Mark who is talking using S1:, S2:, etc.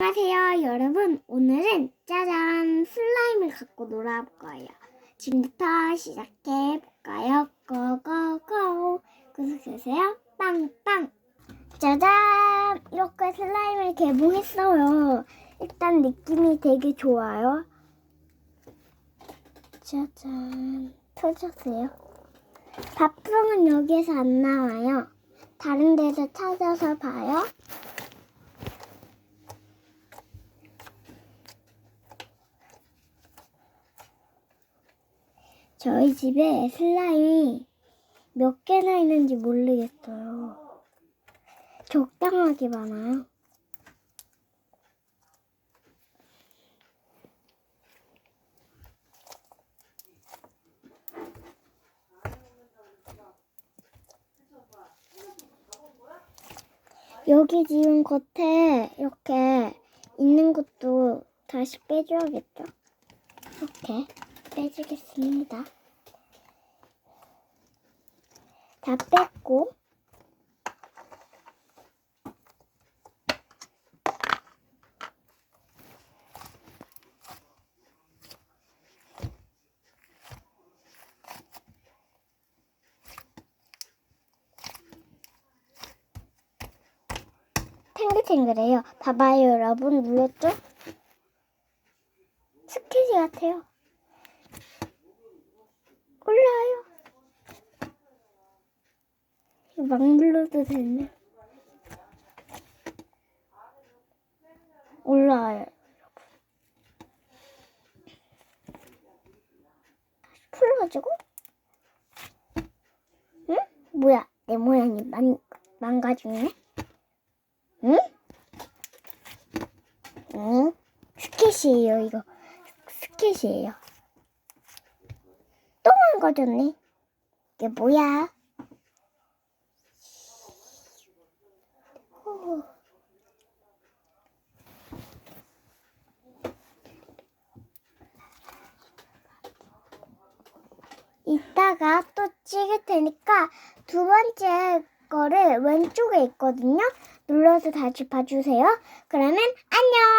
S1: 안녕하세요, 여러분. 오늘은 짜잔 슬라임을 갖고 놀아볼 거예요. 지금부터 시작해 볼까요? 고고고. 구독해주세요. 빵빵. 짜잔! 이렇게 슬라임을 개봉했어요. 일단 느낌이 되게 좋아요. 짜잔. 펼쳤어요. 밥풍은 여기에서 안 나와요. 다른 데서 찾아서 봐요. 저희 집에 슬라임이 몇 개나 있는지 모르겠어요. 적당하게 많아요. 여기 지금 겉에 이렇게 있는 것도 다시 빼줘야겠죠? 이렇게 빼주겠습니다. 다 뺐고 탱글탱글해요. 봐봐요, 여러분. 물렸죠? 스케치 같아요. 올라와요. 이거 막 눌러도 되네. 올라와요. 다시 풀어가지고. 응? 뭐야? 내 모양이 망, 망가지네? 응? 응? 스케치예요, 이거. 스케치예요. 또 망가졌네. 이게 뭐야? 후. 이따가 또 찍을 테니까 두 번째 거를 왼쪽에 있거든요. 눌러서 다시 봐주세요. 그러면 안녕!